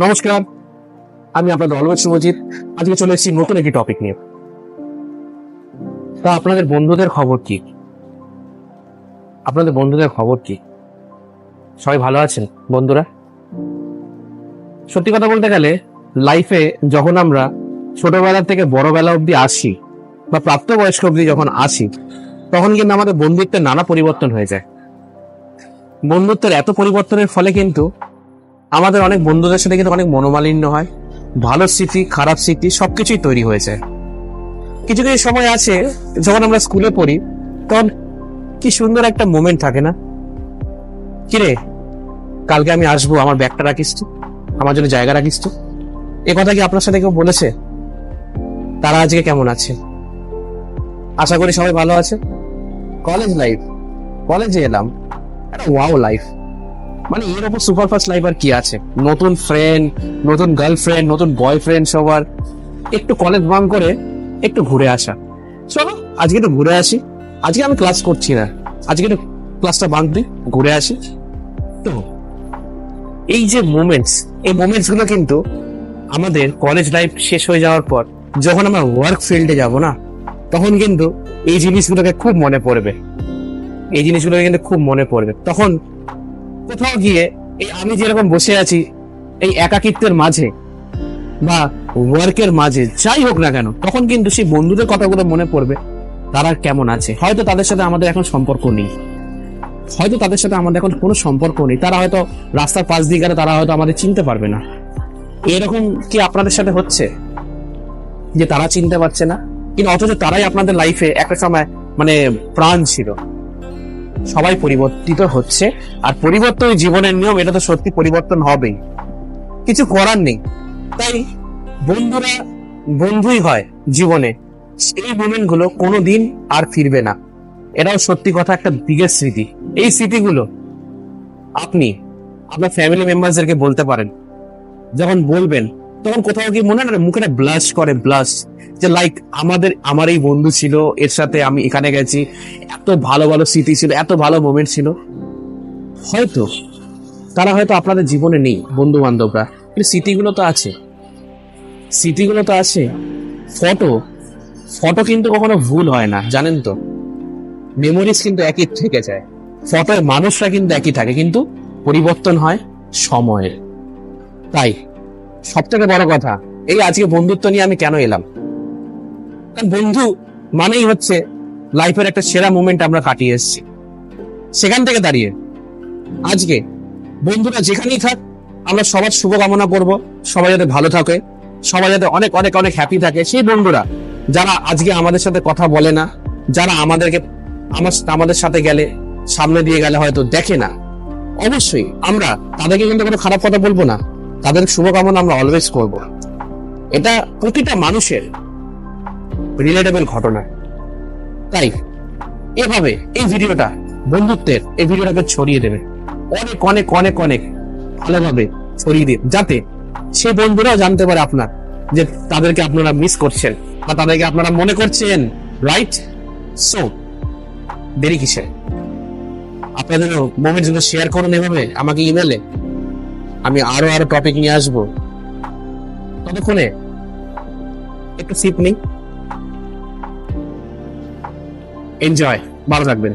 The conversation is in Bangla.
নমস্কার, আমি আপনাদের অলওয়েজ শুভজিৎ। আজকে চলে এসেছি নতুন একটি টপিক নিয়ে। তা আপনাদের বন্ধুদের খবর কি? আপনাদের বন্ধুদের খবর কি? সবাই ভালো আছেন, বন্ধুরা? সত্যি কথা বলতে গেলে লাইফে যখন আমরা ছোটবেলা থেকে বড়বেলা অবধি আসি, বা প্রাপ্তবয়স্ক অবধি যখন আসি, তখন কিন্তু আমাদের বন্ধুত্বের নানা পরিবর্তন হয়ে যায়। বন্ধুত্বের এত পরিবর্তনের ফলে কিন্তু আমাদের অনেক বন্ধুদের সাথে কিন্তু অনেক মনোমালিন্য হয়। ভালো স্মৃতি, খারাপ স্মৃতি সবকিছুই তৈরি হয়েছে। কিছু কিছু সময় আছে, যখন আমরা স্কুলে পড়ি, তখন কি সুন্দর একটা মোমেন্ট থাকে না? কিরে, কালকে আমি আসব, আমার ব্যাগটা রাখিস তো আমার জন্য জায়গা রাখিস তো এ কথা কি আপনার সাথে কেউ বলেছে? তারা আজকে কেমন আছে? আশা করি সবাই ভালো আছে। কলেজ লাইফ কলেজে এলাম। ওয়াও লাইফ মানে এর ওপর সুপারফাস্ট লাইফ আর কি আছে? নতুন ফ্রেন্ড নতুন গার্লফ্রেন্ড নতুন বয়ফ্রেন্ড সবার, একটু কলেজ বাং করে একটু ঘুরে আসা। চলো, আজকে একটু ঘুরে আসি। আজকে আমি ক্লাস করছি না। আজকে একটু ক্লাসটা বাং দিই, ঘুরে আসি। তো, এই যে মোমেন্টস এই মোমেন্টসগুলো কিন্তু আমাদের কলেজ লাইফ শেষ হয়ে যাওয়ার পর, যখন আমরা ওয়ার্ক ফিল্ডে যাব না, তখন কিন্তু এই জিনিসগুলোকে খুব মনে পড়বে। এই জিনিসগুলোকে কিন্তু খুব মনে পড়বে। তখন কোথাও গিয়ে এই আমি যেরকম বসে আছি, এই একাকিত্বের মাঝে বা ওয়ার্কের মাঝে, যাই হোক না কেন, তখন কিন্তু সেই বন্ধুদের কথাগুলো মনে পড়বে, তারা কেমন আছে? হয়তো তাদের সাথে আমাদের এখন সম্পর্ক নেই। হয়তো তাদের সাথে আমাদের এখন কোনো সম্পর্ক নেই। তারা হয়তো রাস্তার পাশ দিয়ে গেলে তারা হয়তো আমাদের চিনতে পারবে না। এরকম কি আপনাদের সাথে হচ্ছে? যে তারা চিনতে পারছে না? কিন্তু অথচ তারাই আপনাদের লাইফে একটা সময় মানে প্রাণ ছিল। সবাই পরিবর্তিত হচ্ছে। আর পরিবর্তন জীবনের নিয়ম, এটা তো সত্যি পরিবর্তন হবেই। কিছু করার নেই। তাই বন্ধুরা, বন্ধুই হয় জীবনে। সেই মোমেন্টগুলো কোনোদিন আর ফিরবে না। এটাও সত্যি কথা একটা দিকের স্মৃতি। এই স্মৃতিগুলো আপনি আপনার ফ্যামিলি মেম্বারদেরকে বলতে পারেন। যখন বলবেন, তখন কোথাও কি মনে না মুখে ব্লাশ করে ব্লাশ যে লাইক আমাদের, আমার এই বন্ধু ছিল, এর সাথে আমি এখানে গেছি। এত ভালো ভালো স্মৃতি ছিল, এত ভালো মোমেন্ট ছিল। হয়তো, তারা হয়তো আপনাদের জীবনে নেই বন্ধু বান্ধবরা কিন্তু স্মৃতিগুলো তো আছে। স্মৃতিগুলো তো আছে। ফটো ফটো কিন্তু কখনো ভুল হয় না, জানেন তো। মেমোরিজ কিন্তু একই থেকে যায়। ফটোর মানুষরা কিন্তু একই থাকে, কিন্তু পরিবর্তন হয় সময়ের। তাই সব থেকে বড় কথা, এই আজকে বন্ধুত্ব নিয়ে আমি কেন এলাম? বন্ধু মানেই হচ্ছে লাইফের একটা সেরা মোমেন্ট আমরা কাটিয়ে এসেছি। সেখান থেকে দাঁড়িয়ে আজকে বন্ধুরা যেখানেই থাক, আমরা সবার শুভকামনা করব, সবাই যাতে ভালো থাকে, সবাই যাতে অনেক অনেক অনেক হ্যাপি থাকে। সেই বন্ধুরা যারা আজকে আমাদের সাথে কথা বলে না, যারা আমাদেরকে, আমার, আমাদের সাথে গেলে, সামনে দিয়ে গেলে হয়তো দেখে না, অবশ্যই আমরা তাদেরকে কিন্তু কোনো খারাপ কথা বলব না। তাদের শুভকামনা আমরা অলওয়েজ করব। এটা প্রতিটা মানুষের রিলেটেবল ঘটনা। তাই এভাবে এই ভিডিওটা বন্ধুত্বের এই ভিডিওটাকে ছড়িয়ে দেবে। অনেক অনেক অনেক অনেক ভালোভাবে ছড়িয়ে দিন যাতে সে বন্ধুরাও জানতে পারে আপনার যে তাদেরকে আপনারা মিস করছেন বা তাদেরকে আপনারা মনে করছেন রাইট সো দেরি কিসে আপনাদের মোমেন্টগুলো শেয়ার করুন এভাবে, আমাকে ইমেলে আমি আরও আরও টপিক নিয়ে আসব। ততক্ষণে একটু সিপ নেই। এনজয় ভালো থাকবেন।